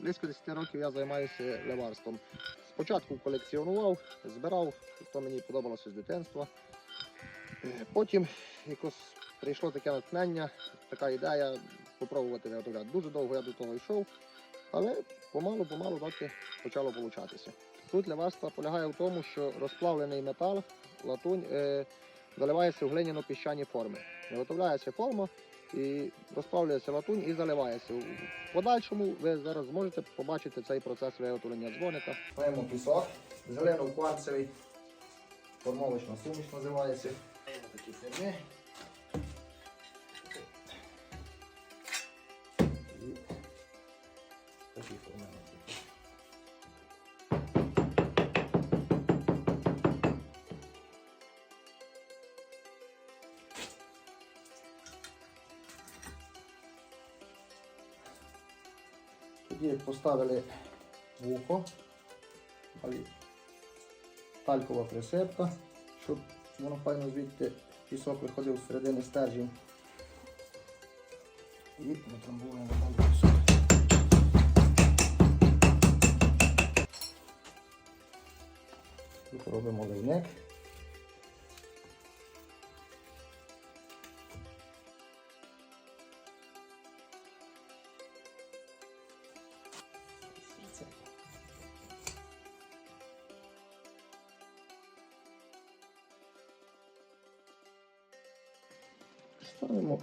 Близько 10 років я займаюся леварством. Спочатку колекціонував, збирав, то мені подобалося з дитинства. Е, Потім якось прийшло таке натхнення, така ідея спробувати виготовляти. Дуже довго я до того йшов, але помалу-помалу доки почало получатися. Суть леварства полягає в тому, що розплавлений метал, латунь, е, заливається в глиняно-піщані форми. Виготовляється форма і розплавлюється латунь і заливається. В подальшому ви зараз зможете побачити цей процес виготовлення дзвоника. Маємо пісок, зелено-кварцевий, формовочна суміш називається. Маємо такі фірми. Тоді поставили вухо, талькова присипка, щоб воно файно звідти пісок виходив з середини стержень. І витрамбуємо далі пісок. Тут робимо лейник. Ставимо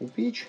у піч.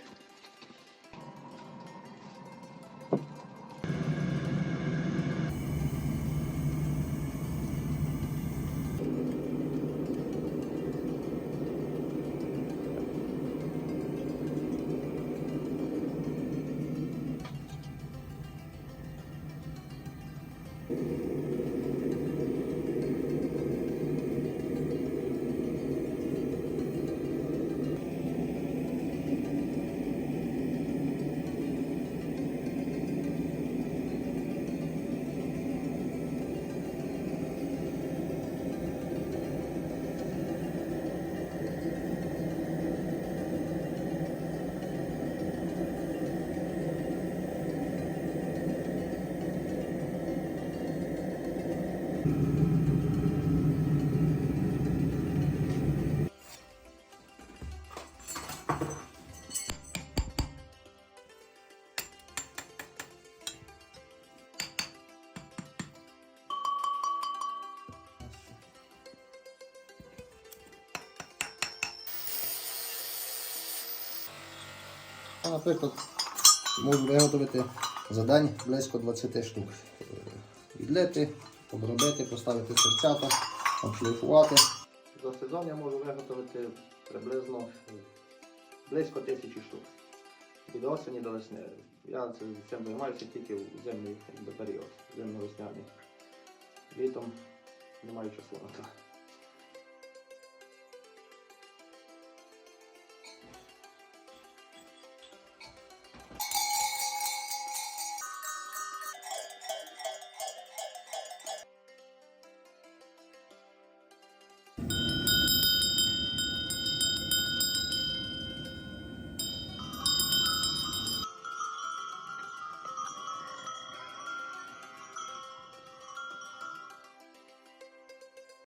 Наприклад, можу виготовити за день близько 20 штук. Е, Відлити, обробити, поставити серцята, обшліфувати. За сезон я можу виготовити приблизно близько тисячі штук. Від осені до весни. Я цим займаюся тільки в зимний період, зимно-весняний. Літом не маю часу на це.